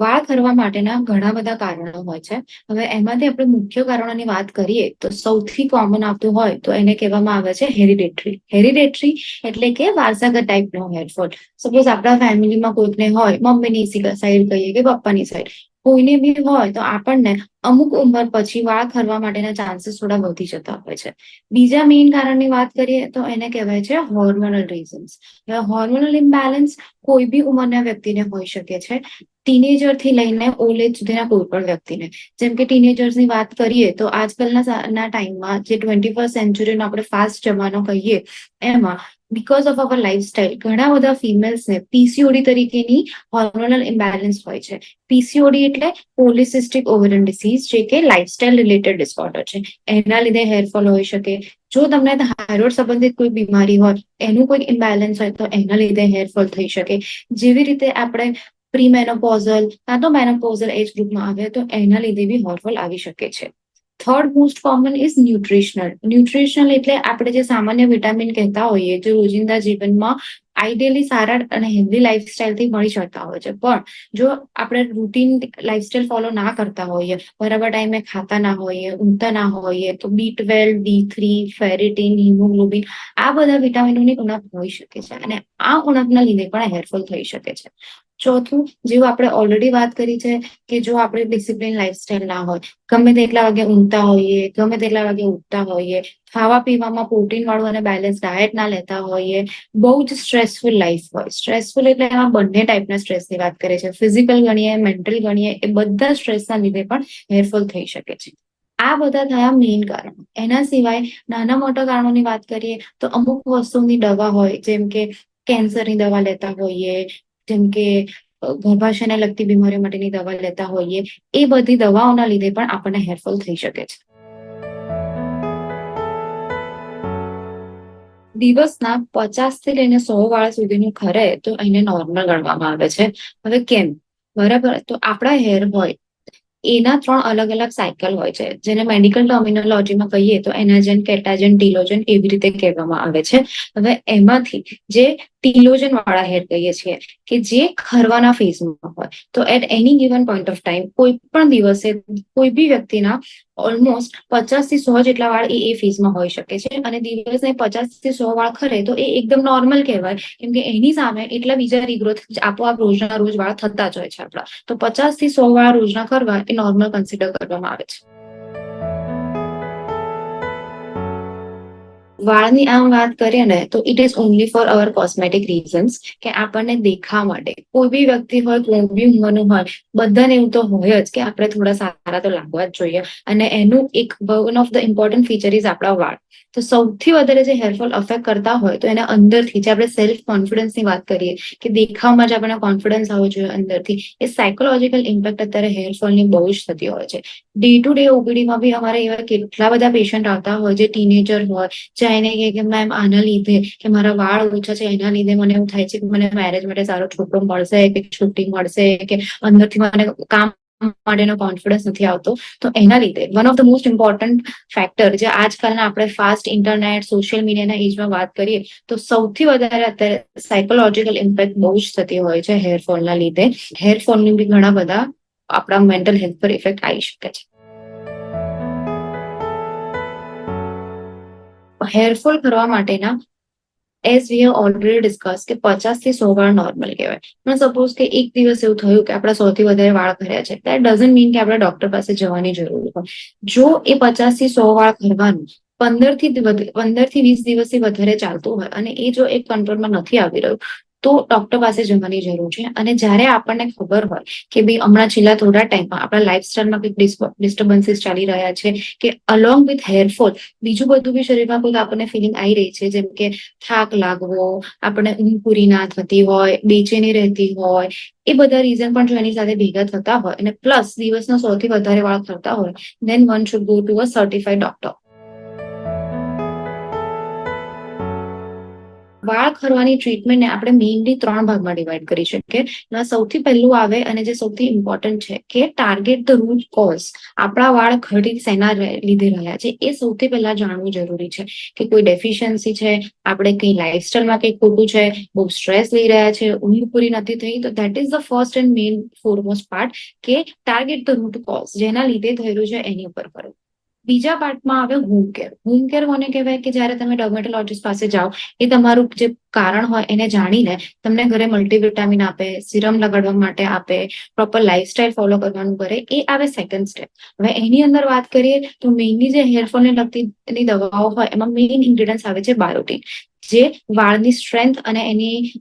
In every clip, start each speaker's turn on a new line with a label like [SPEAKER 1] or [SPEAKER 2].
[SPEAKER 1] વાળ ખરવા માટેના ઘણા બધા કારણો હોય છે. હવે એમાંથી આપણે મુખ્ય કારણોની વાત કરીએ તો સૌથી કોમન આવતું હોય તો એને કહેવામાં આવે છે હેરિડેટરી હેરિડેટરી એટલે કે વારસાગત ટાઈપનો હેરફોલ સપોઝ આપણા ફેમિલીમાં કોઈકને હોય, મમ્મીની સાઈડ કહીએ કે પપ્પાની સાઈડ કોઈને બી હોય તો આપણને અમુક ઉંમર પછી વાળ ખરવા માટેના ચાન્સીસ થોડા વધી જતા હોય છે. બીજા મેઇન કારણની વાત કરીએ તો એને કહેવાય છે હોર્મોનલ રીઝન્સ હવે હોર્મોનલ ઇમ્બેલેન્સ કોઈ બી ઉંમરના વ્યક્તિને હોઈ શકે છે. ટીનેજરથી લઈને ઓલ્ડ એજ સુધીના કોઈ પણ વ્યક્તિને. જેમ કે ટીનેજર્સની વાત કરીએ તો આજકાલના ટાઈમમાં જે ટ્વેન્ટી ફર્સ્ટ સેન્ચુરીનો આપણે ફાસ્ટ જમાનો કહીએ, એમાં બીકોઝ ઓફ અવર લાઈફસ્ટાઈલ ઘણા બધા ફિમેલ્સને પીસીઓડી તરીકેની હોર્મોનલ ઇમ્બેલેન્સ હોય છે. પીસીઓડી એટલે પોલિસિસ્ટિક ઓવરન ડિસીઝ જે કે લાઈફસ્ટાઈલ રિલેટેડ ડિસઓર્ડર છે. એના લીધે હેરફોલ હોઈ શકે. જો તમને થાઇરોઇડ સંબંધિત કોઈ બીમારી હોય, એનું કોઈ ઇમ્બેલેન્સ હોય, તો એના લીધે હેરફોલ થઈ શકે. જેવી રીતે આપણે પ્રી મેનોપોઝલ કાં તો મેનોપોઝલ એજ ગ્રુપમાં આવે તો એના લીધે બી હોર્ફોલ આવી શકે છે. Third most common is nutritional nutritional એટલે આપણે જે સામાન્ય વિટામિન કહેતા હોઈએ, જે રોજિંદા જીવનમાં આઈડિયલી સારા અને હેલ્ધી લાઈફસ્ટાઈલથી મળી શકતા હોય છે. પણ જો આપણે રૂટીન લાઈફસ્ટાઈલ ફોલો ના કરતા હોઈએ, બરાબર ટાઈમે ખાતા ના હોઈએ, ઊંઘતા ના હોઈએ, તો B twelve D three ferritin haemoglobin આ બધા વિટામિનોની ઉણપ હોઈ શકે છે અને આ ઉણપના લીધે પણ હેરફોલ થઈ શકે છે. ચોથું, જેવું આપણે ઓલરેડી વાત કરી છે કે જો આપણે ડિસિપ્લિન લાઈફસ્ટાઈલ ના હોય, ગમે તેટલા વાગે ઊંઘતા હોઈએ, ગમે તેટલા વાગે ઉઠતા હોઈએ, ખાવા પીવામાં પ્રોટીન વાળું અને બેલેન્સ ડાયટ ના લેતા હોઈએ, બહુ જ સ્ટ્રેસફુલ લાઈફ હોય. સ્ટ્રેસફુલ એટલે એમાં બંને ટાઈપના સ્ટ્રેસની વાત કરે છે. ફિઝિકલ ગણીએ મેન્ટલ ગણીએ, એ બધા સ્ટ્રેસના લીધે પણ હેરફોલ થઈ શકે છે. આ બધા થયા મેઇન કારણો. એના સિવાય નાના મોટા કારણોની વાત કરીએ તો અમુક વસ્તુની દવા હોય, જેમ કે કેન્સરની દવા લેતા હોઈએ જેમ કે ગર્ભાશયને લગતી બીમારીઓ માટેની દવા લેતા હોઈએ, એ બધી દવાઓના લીધે પણ આપણને હેરફોલ થઈ શકે છે. દિવસના પચાસથી લઈને સો વાળા સુધીનું ખરે તો એને નોર્મલ ગણવામાં આવે છે. હવે કેમ? બરાબર? તો આપણા હેર હોય, એના ત્રણ અલગ અલગ સાયકલ હોય છે. જેને મેડિકલ ટર્મિનોલોજીમાં કહીએ તો એનાજન, કેટાજન ટીલોજન એવી રીતે કહેવામાં આવે છે. હવે એમાંથી જે ટીલોજન વાળા હેર કહીએ છીએ કે જે ખરવાના ફેઝમાં હોય. તો at any given point of time કોઈ પણ દિવસે કોઈ બી વ્યક્તિના ઓલમોસ્ટ પચાસથી સો જેટલા વાળ એ એ ફેઝમાં હોઈ શકે છે અને દિવસને પચાસથી સો વાળ ખરે તો એ એકદમ નોર્મલ કહેવાય. કેમ કે એની સામે એટલા બીજા રીગ્રોથ આપોઆપ રોજના રોજ વાળ થતા જ હોય છે આપણા. તો પચાસથી સો વાળ રોજના કરવા એ નોર્મલ કન્સિડર કરવામાં આવે છે. વાળની આમ વાત કરીએ ને, તો it is only for our cosmetic reasons કે આપણને દેખા માટે. કોઈ બી વ્યક્તિ હોય, કોઈ બી ઉંમરનું હોય, બધાને એવું તો હોય જ કે આપણે થોડા સારા તો લાગવા જ જોઈએ. અને એનું એક one of the important feature is આપણા વાળ. તો સૌથી વધારે જે હેરફોલ અફેક્ટ કરતા હોય, તો એના અંદરથી જે આપણે સેલ્ફ કોન્ફિડન્સની વાત કરીએ, કે દેખાવમાં જ આપણને કોન્ફિડન્સ આવવો જોઈએ અંદરથી, એ સાયકોલોજીકલ ઇમ્પેક્ટ અત્યારે હેરફોલની બહુ જ થતી હોય છે. ડે ટુ ડે ઓપીડીમાં બી અમારે એવા કેટલા બધા પેશન્ટ આવતા હોય, જે ટીનેજર હોય, જે એને કહે કે મેમ, આના લીધે કે મારા વાળ ઓછા છે, એના લીધે મને એવું થાય છે કે મને મેરેજ માટે સારો છોકરો મળશે કે છૂટી મળશે કે અંદરથી મને કામ માટેનો કોન્ફિડન્સ નથી આવતો. તો એના લીધે one of the most important factor જે આજકાલના આપણે ફાસ્ટ ઇન્ટરનેટ સોશિયલ મીડિયાના એજમાં વાત કરીએ, તો સૌથી વધારે અત્યારે સાયકોલોજીકલ ઇમ્પેક્ટ બહુ જ થતી હોય છે હેરફોલના લીધે. હેરફોલની બી ઘણા બધા આપણા મેન્ટલ હેલ્થ પર ઇફેક્ટ આવી શકે છે. હેરફોલ કરવા માટેના as we have already discuss કે પચાસથી સો વાળ નોર્મલ કહેવાય. પણ સપોઝ કે એક દિવસ એવું થયું કે આપણા સૌથી વધારે વાળ ખર્યા છે. દેટ ડઝન્ટ મીન કે આપણે ડોક્ટર પાસે જવાની જરૂર હોય. જો એ પચાસથી સો વાળ ખરવાનું પંદરથી પંદરથી વીસ દિવસથી વધારે ચાલતું હોય અને એ જો એક કંટ્રોલમાં નથી આવી રહ્યું તો ડોક્ટર પાસે જવાની જરૂર છે. અને જ્યારે આપણને ખબર હોય કે ભાઈ હમણાં છેલ્લા થોડા ટાઈમમાં આપણા લાઈફસ્ટાઈલમાં કંઈક ડિસ્ટર્બન્સીસ ચાલી રહ્યા છે કે અલોંગ વિથ હેરફોલ બીજું બધું બી શરીરમાં કોઈક આપણને ફિલિંગ આવી રહી છે, જેમ કે થાક લાગવો, આપણને ઊંઘ પૂરી ના થતી હોય, બેચેની રહેતી હોય, એ બધા રીઝન પણ જો એની સાથે ભેગા થતા હોય અને પ્લસ દિવસનો સૌથી વધારે વાળ થતા હોય then one should go to a certified doctor વાળ ખરવાની ટ્રીટમેન્ટને આપણે મેઇનલી ત્રણ ભાગમાં ડિવાઈડ કરી શકીએ. એમાં સૌથી પહેલું આવે અને જે સૌથી ઇમ્પોર્ટન્ટ છે કે ટાર્ગેટ ધ રૂટ કોઝ આપણા વાળ ખરી શેના લીધે રહ્યા છે, એ સૌથી પહેલા જાણવું જરૂરી છે કે કોઈ ડેફિશિયન્સી છે, આપણે કઈ લાઇફસ્ટાઇલમાં કંઈ ખોટું છે, બહુ સ્ટ્રેસ લઈ રહ્યા છે, ઊંઘ પૂરી નથી થઈ, તો that is the first and main foremost part કે ટાર્ગેટ ધ રૂટ કોઝ જેના લીધે થયેલું છે એની ઉપર કરો. બીજા પાર્ટમાં આવે હોમ કેર હોમ કેર કોને કહેવાય? કે જ્યારે તમે ડર્મેટોલોજીસ્ટ પાસે જાઓ, એ તમારું જે કારણ હોય એને જાણીને તમને ઘરે મલ્ટીવિટામિન આપે સિરમ લગાડવા માટે આપે પ્રોપર લાઇફસ્ટાઇલ ફોલો કરવાનું કરે, એ આવે સેકન્ડ સ્ટેપ હવે એની અંદર વાત કરીએ તો મેઇનલી જે હેરફોલને લગતી દવાઓ હોય, એમાં મેઇન ઇન્ગ્રેડિયન્ટ્સ આવે છે બાયોટીન. જે વાળની સ્ટ્રેન્થ અને એની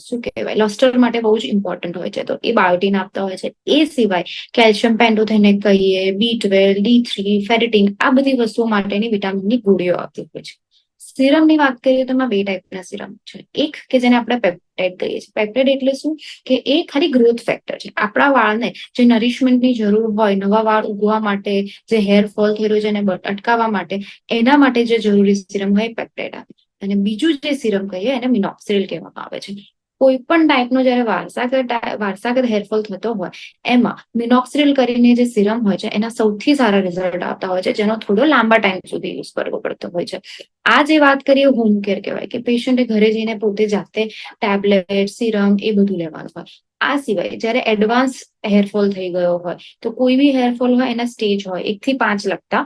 [SPEAKER 1] શું કહેવાય લસ્ટર માટે બહુ જ ઇમ્પોર્ટન્ટ હોય છે. તો એ બાયોટીન આપતા હોય છે. એ સિવાય કેલ્શિયમ પેન્ડોથેને કહીએ B twelve D three ferritin આ બધી વસ્તુઓ માટેની વિટામિનની ગોળીઓ આવતી હોય છે. સિરમની વાત કરીએ તો બે ટાઈપના સિરમ છે. એક કે જેને આપણે પેપ્ટાઇડ કહીએ છીએ. પેપ્ટાઇડ એટલે શું? કે એ ખાલી ગ્રોથ ફેક્ટર છે. આપણા વાળને જે નરિશમેન્ટની જરૂર હોય, નવા વાળ ઉગવા માટે, જે હેર ફોલ થઈ રહ્યું છે એને અટકાવવા માટે, એના માટે જે જરૂરી સિરમ હોય પેપ્ટાઇડ આવે અને બીજું જે સિરમ કહીએ, એને મિનોક્સિલ કહેવામાં આવે છે. કોઈ પણ ટાઈપનો જ્યારે વારસાગત વારસાગત હેરફોલ થતો હોય, એમાં મિનોક્સિલ કરીને જે સિરમ હોય છે, એના સૌથી સારા રિઝલ્ટ આવતા હોય છે, જેનો થોડો લાંબા ટાઈમ સુધી યુઝ કરવો પડતો હોય છે. આ જે વાત કરીએ હોમ કેર કહેવાય કે પેશન્ટે ઘરે જઈને પોતે જાતે ટેબ્લેટ સિરમ એ બધું લેવાનું હોય. આ સિવાય જ્યારે એડવાન્સ હેરફોલ થઈ ગયો હોય, તો કોઈ બી હેરફોલ હોય એના સ્ટેજ હોય, એક થી પાંચ લગતા.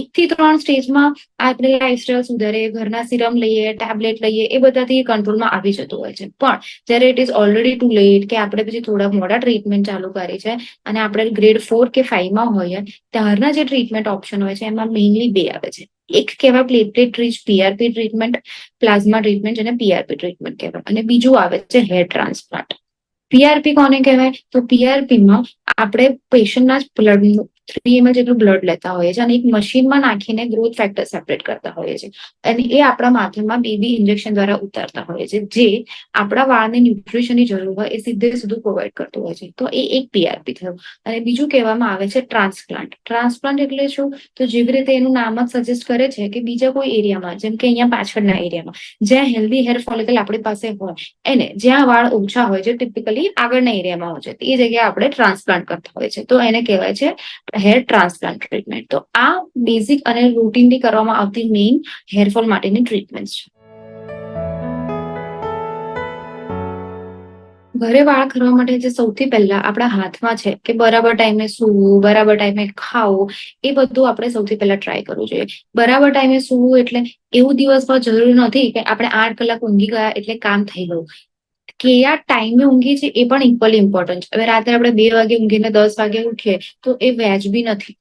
[SPEAKER 1] એક થી ત્રણ સ્ટેજમાં આપણે લાઇફસ્ટાઇલ સુધારે ઘરના સિરમ લઈએ ટેબ્લેટ લઈએ, એ બધાથી કંટ્રોલમાં આવી જતું હોય છે. પણ જ્યારે it is already too late કે આપણે પછી થોડા મોડા ટ્રીટમેન્ટ ચાલુ કરી છે અને આપણે ગ્રેડ ફોર કે ફાઈવમાં હોઈએ, ત્યારના જે ટ્રીટમેન્ટ ઓપ્શન હોય છે, એમાં મેઇનલી બે આવે છે. એક કહેવાય platelet rich PRP treatment plasma treatment અને પીઆરપી ટ્રીટમેન્ટ કહેવાય. અને બીજું આવે છે હેર ટ્રાન્સપ્લાન્ટ પીઆરપી કોને કહેવાય? તો પીઆરપીમાં આપણે પેશન્ટના જ બ્લડ થ્રી એમએલ જેટલું બ્લડ લેતા હોઈએ છીએ અને એક મશીનમાં નાખીને ગ્રોથ ફેક્ટર સેપરેટ કરતા હોઈએ છીએ અને એ આપણા માથામાં બેબી ઇન્જેક્શન દ્વારા ઉતારતા હોઈએ છીએ જે આપણા વાળને ન્યુટ્રિશનની જરૂર હોય એ સીધે સીધું પ્રોવાઈડ કરતું હોય છે. તો એ એક પીઆરપી થયું. અને બીજું કહેવામાં આવે છે ટ્રાન્સપ્લાન્ટ ટ્રાન્સપ્લાન્ટ એટલે શું? તો જેવી રીતે એનું નામ જ સજેસ્ટ કરે છે કે બીજા કોઈ એરિયામાં, જેમ કે અહીંયા પાછળના એરિયામાં, જ્યાં હેલ્ધી હેર ફોલિકલ આપણી પાસે હોય, એને જ્યાં વાળ ઓછા હોય છે ટિપિકલી આગળના એરિયામાં હોય છે એ જગ્યાએ આપણે ટ્રાન્સપ્લાન્ટ કરતા હોય છે તો એને કહેવાય છે હેર ટ્રાન્સપ્લાન્ટ ટ્રીટમેન્ટ. તો આ બેઝિક અને રૂટીનલી કરવામાં આવતી મેઇન હેરફોલ માટેની ટ્રીટમેન્ટ છે. ઘરે વાળ ખરવા માટે જે સૌથી પહેલા આપણા હાથમાં છે કે બરાબર ટાઈમે સૂવું, બરાબર ટાઈમે ખાવું, એ બધું આપણે સૌથી પહેલા ટ્રાય કરવું જોઈએ. બરાબર ટાઈમે સૂવું એટલે એવું દિવસમાં જરૂરી નથી કે આપણે આઠ કલાક ઊંઘી ગયા એટલે કામ થઈ ગયું. કયા ટાઈમે ઊંઘીએ છીએ એ પણ ઇક્વલી ઇમ્પોર્ટન્ટ છે. હવે રાત્રે આપણે બે વાગે ઊંઘીને દસ વાગે ઉઠીએ તો એ વ્યાજબી નથી.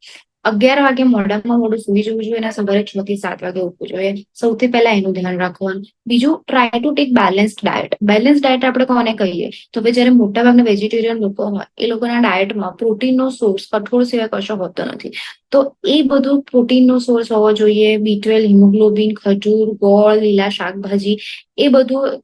[SPEAKER 1] અગિયાર વાગે મોડામાં મોડું સુઈ જવું જોઈએ, એના સવારે છ થી સાત વાગે ઉઠવું જોઈએ. સૌથી પહેલા એનું ધ્યાન રાખવાનું. બીજું try to take balance diet balance diet આપણે કોને કહીએ? તો હવે જ્યારે મોટાભાગના વેજીટેરિયન લોકો હોય, એ લોકોના ડાયટમાં પ્રોટીનનો સોર્સ કઠોળ સિવાય કશો હોતો નથી. તો એ બધું પ્રોટીનનો સોર્સ હોવો જોઈએ. બી ટ્વેલ્વ હિમોગ્લોબિન ખજૂર, ગોળ, લીલા શાકભાજી, એ બધું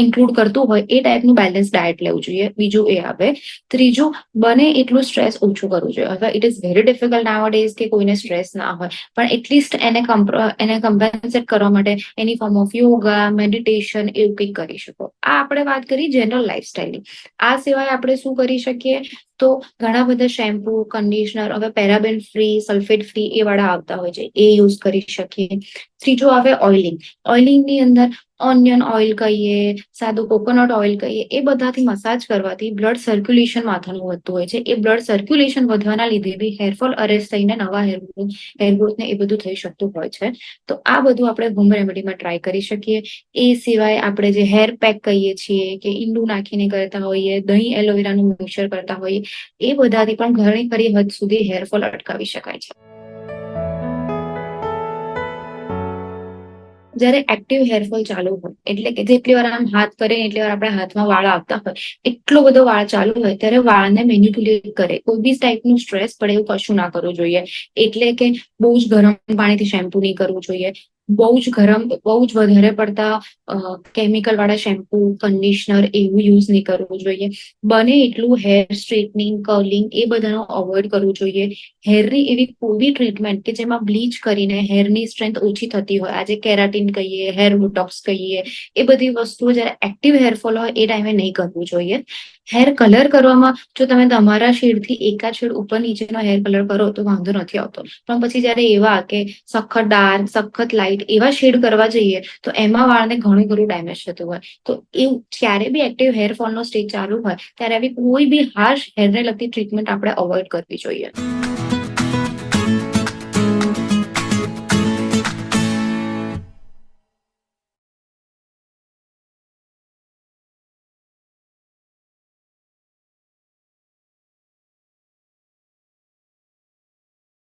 [SPEAKER 1] ઇન્ક્લુડ કરતું હોય એ ટાઈપનું બેલેન્સ ડાયટ લેવું જોઈએ. બીજું એ આવે. ત્રીજું, બને એટલું સ્ટ્રેસ ઓછું કરવું જોઈએ. હવે it is very difficult nowadays કે કોઈને સ્ટ્રેસ ના હોય. પણ એટલીસ્ટ એને એને કમ્પેન્સેટ કરવા માટે any form of yoga meditation એવું કંઈક કરી શકો. આ આપણે વાત કરી જનરલ લાઈફસ્ટાઈલની આ સિવાય આપણે શું કરી શકીએ? તો ઘણા બધા શેમ્પુ, કન્ડિશનર, હવે પેરાબેન ફ્રી, સલ્ફેટ ફ્રી એ વાળા આવતા હોય છે. એ યુઝ કરી શકીએ. ત્રીજો આવે ઓઇલિંગ. ઓઇલિંગની અંદર ઓનિયન ઓઇલ કહીએ, સાદું કોકોનટ ઓઇલ કહીએ, એ બધાથી મસાજ કરવાથી બ્લડ સર્ક્યુલેશન માથાનું વધતું હોય છે. એ બ્લડ સર્ક્યુલેશન વધવાના લીધે બી હેરફોલ અરેસ્ટ થઈને નવા હેર હેર ને એ બધું થઈ શકતું હોય છે. તો આ બધું આપણે હોમ રેમેડીમાં ટ્રાય કરી શકીએ. એ સિવાય આપણે જે હેર પેક કહીએ છીએ કે ઈંડું નાખીને કરતા હોઈએ, દહીં એલોવેરાનું મિક્સર કરતા હોઈએ એ બધાથી પણ ઘણી ખરી હદ સુધી હેરફોલ અટકાવી શકાય છે. જ્યારે એક્ટિવ હેરફોલ ચાલુ હોય, એટલે કે જેટલી વાર આમ હાથ કરે એટલી વાર આપણા હાથમાં વાળ આવતા હોય, એટલો બધો વાળ ચાલુ હોય, ત્યારે વાળને મેન્યુપ્યુલેટ કરે. કોઈ બી ટાઈપનું સ્ટ્રેસ પડે એવું કશું ના કરવું જોઈએ. એટલે કે બહુ જ ગરમ પાણીથી શેમ્પુ નહીં કરવું જોઈએ. બહુ જ ગરમ, બહુ જ વધારે પડતા કેમિકલ વાળા શેમ્પુ કન્ડિશનર એવું યુઝ નહીં કરવું જોઈએ. બને એટલું હેર સ્ટ્રેટનિંગ કર્લિંગ એ બધાનો અવોઇડ કરવું જોઈએ. હેરની એવી કોઈ બી ટ્રીટમેન્ટ કે જેમાં બ્લીચ કરીને હેરની સ્ટ્રેન્થ ઓછી થતી હોય, આજે કેરાટીન કહીએ હેર બોટોક્સ કહીએ, એ બધી વસ્તુઓ જ્યારે એક્ટિવ હેરફોલ હોય, એ ટાઈમે નહીં કરવું જોઈએ. હેર કલર કરવામાં, જો તમે તમારા શેડથી એકાદ શેડ ઉપર નીચેનો હેર કલર કરો, તો વાંધો નથી આવતો. પણ પછી જ્યારે એવા કે સખત ડાર્ક સખત લાઇટ એવા શેડ કરવા જઈએ, તો એમાં વાળને ઘણું ઘણું ડેમેજ થતું હોય. તો એવું જ્યારે બી એક્ટિવ હેર ફોલનો સ્ટેજ ચાલુ હોય, ત્યારે આવી કોઈ બી હાર્શ હેરને લગતી ટ્રીટમેન્ટ આપણે અવોઇડ કરવી જોઈએ.